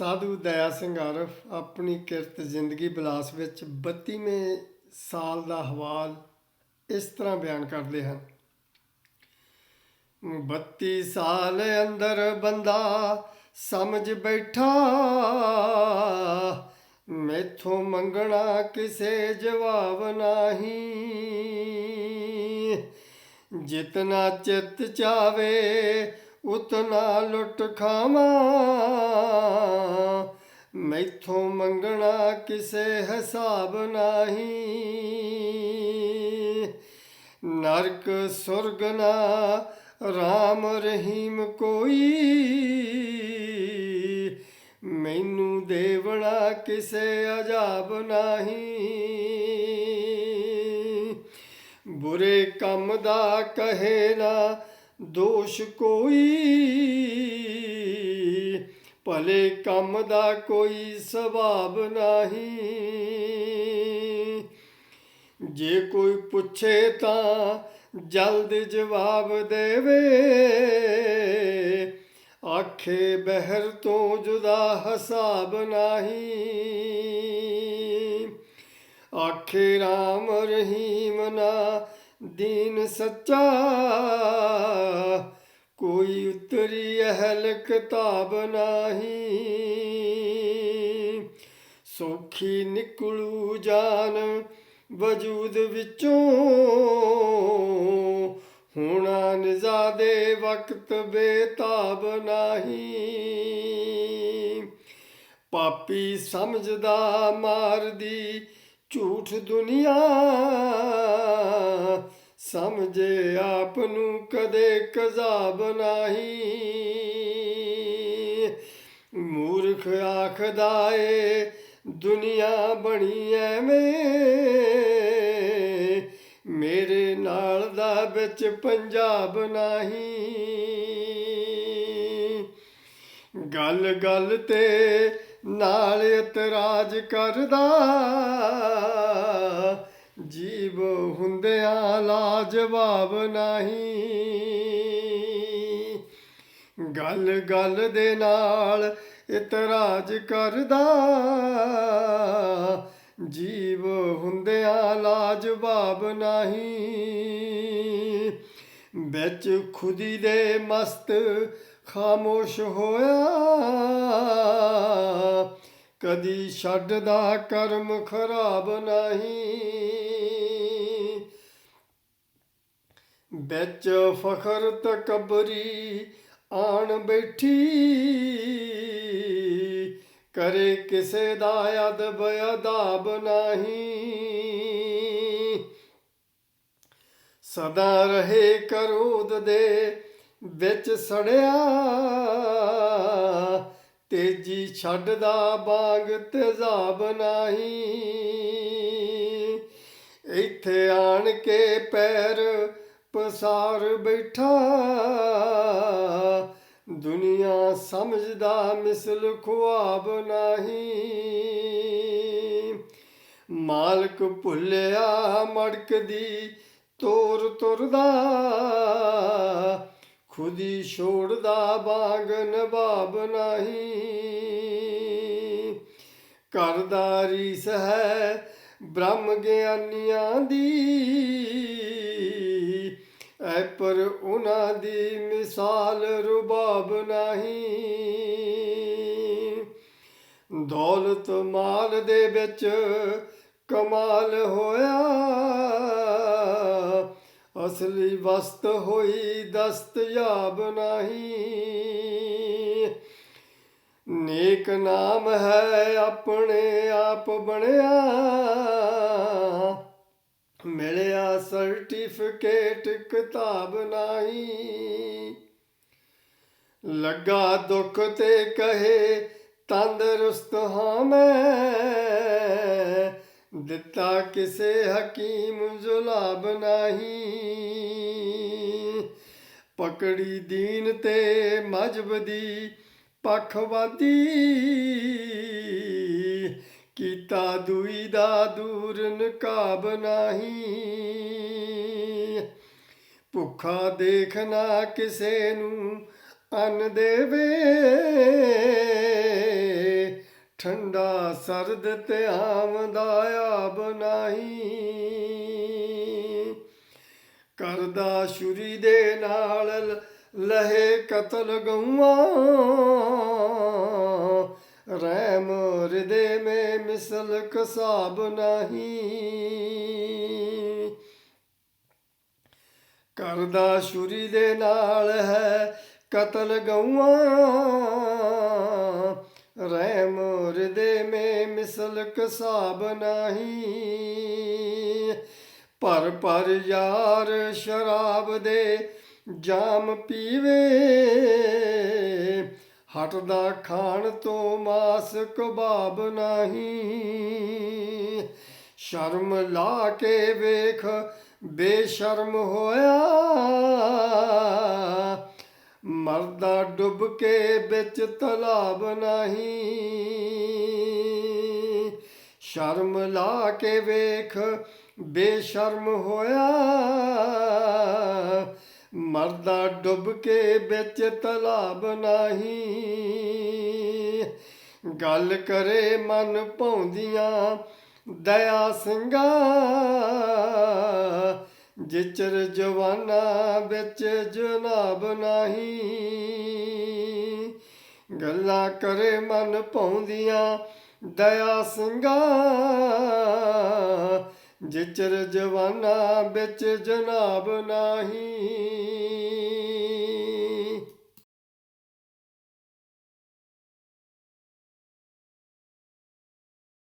ਸਾਧੂ ਦਇਆ ਸਿੰਘ ਆਰਫ ਆਪਣੀ ਕਿਰਤ ਜ਼ਿੰਦਗੀ ਬਿਲਾਸ ਵਿੱਚ 32ਵੇਂ ਸਾਲ ਦਾ ਹਵਾਲ ਇਸ ਤਰ੍ਹਾਂ ਬਿਆਨ ਕਰਦੇ ਹਨ। 32 ਸਾਲ ਅੰਦਰ ਬੰਦਾ ਸਮਝ ਬੈਠਾ, ਮੈਥੋਂ ਮੰਗਣਾ ਕਿਸੇ ਜਵਾਬ ਨਹੀਂ। ਜਿਤਨਾ ਚਿੱਤ ਚਾਵੇ ਉਤਨਾ ਲੁੱਟ ਖਾਵਾਂ। ਮੈਥੋਂ ਮੰਗਣਾ ਕਿਸੇ ਹਿਸਾਬ ਨਹੀਂ। ਨਰਕ ਸੁਰਗ ਨਾ RAM ਰਹੀਮ ਕੋਈ। ਮੈਨੂੰ ਦੇਵਣਾ ਕਿਸੇ ਅਜਾਬ ਨਹੀਂ। ਬੁਰੇ ਕੰਮ ਦਾ ਕਹੇ ਨਾ ਦੋਸ਼ ਕੋਈ। ਭਲੇ ਕੰਮ ਦਾ ਕੋਈ ਸਵਾਬ ਨਹੀਂ। ਜੇ ਕੋਈ ਪੁੱਛੇ ਤਾਂ ਜਲਦ ਜਵਾਬ ਦੇਵੇ। ਆਖੇ ਬਹਿਰ ਤੋਂ ਜੁਦਾ ਹਿਸਾਬ ਨਹੀਂ। ਆਖੇ ਰਾਮ ਰਹੀਮ ਨਾ ਦੀਨ ਸੱਚਾ, ਕੋਈ ਉਤਰੀ ਅਹਲ ਕਿਤਾਬ ਨਹੀਂ। ਸੌਖੀ ਨਿਕਲੂ ਜਾਨ ਵਜੂਦ ਵਿੱਚੋਂ, ਹੁਣਾ ਨਿਜ਼ਾਦੇ ਵਕਤ ਬੇਤਾਬ ਨਹੀਂ। ਪਾਪੀ ਸਮਝਦਾ ਮਾਰਦੀ ਝੂਠ ਦੁਨੀਆ ਸਮਝੇ ਆਪ ਨੂੰ ਕਦੇ ਕਜ਼ਾਬ ਨਹੀਂ। ਮੂਰਖ ਆਖਦਾ ਏ, ਦੁਨੀਆ ਬਣੀ ਐਵੇਂ। ਮੇਰੇ ਨਾਲ ਦਾ ਵਿੱਚ ਪੰਜਾਬ ਨਹੀਂ। ਗੱਲ ਗੱਲ ਤੇ ਨਾਲ ਇਤਰਾਜ਼ ਕਰਦਾ। ਜੀਵ ਹੁੰਦਿਆਂ ਲਾਜਵਾਬ ਨਹੀਂ। ਗੱਲ ਗੱਲ ਦੇ ਨਾਲ ਇਤਰਾਜ਼ ਕਰਦਾ। ਜੀਵ ਹੁੰਦਿਆਂ ਲਾਜਵਾਬ ਨਹੀਂ। ਵਿੱਚ ਖੁਦੀ ਦੇ ਮਸਤ ਖਾਮੋਸ਼ ਹੋਇਆ। ਕਦੀ ਛੱਡਦਾ ਕਰਮ ਖਰਾਬ ਨਹੀਂ। ਵਿੱਚ ਫਖਰ ਤਕਬਰੀ ਆਣ ਬੈਠੀ। ਕਰੇ ਕਿਸੇ ਦਾ ਅਦਬ ਅਦਾਬ ਨਹੀਂ। ਸਦਾ ਰਹੇ ਕਰੋਦ ਦੇ ਵਿੱਚ ਸੜਿਆ। ਤੇਜੀ ਛੱਡਦਾ ਬਾਗ ਤੇਜ਼ਾਬ ਨਹੀਂ। ਇੱਥੇ ਆਣ ਕੇ ਪੈਰ ਪਸਾਰ ਬੈਠਾ। ਦੁਨੀਆ ਸਮਝਦਾ ਮਿਸਲ ਖੁਆਬ ਨਹੀਂ। ਮਾਲਕ ਭੁੱਲਿਆ ਮੜਕਦੀ ਤੋਰ ਤੁਰਦਾ। ਖੁਦੀ ਛੋੜਦਾ ਬਾਗ ਨਵਾਬ ਨਹੀਂ। ਕਰਦਾ ਰੀਸ ਹੈ ਬ੍ਰਹਮ ਗਿਆਨੀਆਂ ਦੀ। ਐ ਪਰ ਉਹਨਾਂ ਦੀ ਮਿਸਾਲ ਰੁਬਾਬ ਨਹੀਂ। ਦੌਲਤ ਮਾਲ ਦੇ ਵਿੱਚ ਕਮਾਲ ਹੋਇਆ। ਅਸਲੀ ਵਸਤ ਹੋਈ ਦਸਤਯਾਬ ਨਹੀਂ। ਨੇਕ ਨਾਮ ਹੈ ਆਪਣੇ ਆਪ ਬਣਿਆ। ਮਿਲਿਆ ਸਰਟੀਫਿਕੇਟ ਕਿਤਾਬ ਨਹੀਂ। ਲੱਗਾ ਦੁੱਖ ਤੇ ਕਹੇ ਤੰਦਰੁਸਤ ਹਾਂ ਮੈਂ। ਦਿੱਤਾ ਕਿਸੇ ਹਕੀਮ ਜ਼ੁਲਾਬ ਨਹੀਂ। ਪਕੜੀ ਦੀਨ ਤੇ ਮਜਬ ਦੀ ਪਖਵਾਦੀ। ਕੀਤਾ ਦੂਈ ਦਾ ਦੂਰ ਨਕਾਬ ਨਹੀਂ। ਭੁੱਖਾ ਦੇਖਣਾ ਕਿਸੇ ਨੂੰ ਅੰਨ ਦੇਵੇ। ਠੰਡਾ ਸਰਦ ਤੇ ਆਮਦਾ ਆਬ ਨਹੀਂ। ਕਰਦਾ ਛੁਰੀ ਦੇ ਨਾਲ ਲ- ਲਹੇ ਕਤਲ ਗਊਆਂ। ਰਹਿਮ ਹਿਰਦੇ ਮੇ ਮਿਸਲ ਕਸਾਬ ਨਹੀਂ। ਕਰਦਾ ਛੁਰੀ ਦੇ ਨਾਲ ਹੈ ਕਤਲ ਗਊਆਂ। ਰਹਿਮ ਹਿਰਦੇ ਮੇ ਮਿਸਲ ਕਸਾਬ ਨਹੀਂ। ਪਰ ਪਰ ਯਾਰ ਸ਼ਰਾਬ ਦੇ ਜਾਮ ਪੀਵੇ। ਹਟਦਾ ਖਾਣ ਤੋਂ ਮਾਸ ਕਬਾਬ ਨਹੀਂ। ਸ਼ਰਮ ਲਾ ਕੇ ਵੇਖ, ਬੇਸ਼ਰਮ ਹੋਇਆ। ਮਰਦਾ ਡੁੱਬ ਕੇ ਵਿੱਚ ਤਲਾਬ ਨਹੀਂ। ਸ਼ਰਮ ਲਾ ਕੇ ਵੇਖ, ਬੇਸ਼ਰਮ ਹੋਇਆ। ਮਰਦਾ ਡੁੱਬ ਕੇ ਵਿੱਚ ਤਲਾਬ ਨਹੀਂ। ਗੱਲ ਕਰੇ ਮਨ ਭਾਉਂਦੀਆਂ ਦਇਆ ਸਿੰਘਾ। ਜਿਚਰ ਜਵਾਨਾ ਵਿੱਚ ਜਨਾਬ ਨਹੀਂ। ਗੱਲਾਂ ਕਰੇ ਮਨ ਭਾਉਂਦੀਆਂ ਦਇਆ ਸਿੰਘਾ। ਜਿਚਰ ਜਵਾਨਾ ਵਿੱਚ ਜਨਾਬ ਨਹੀਂ।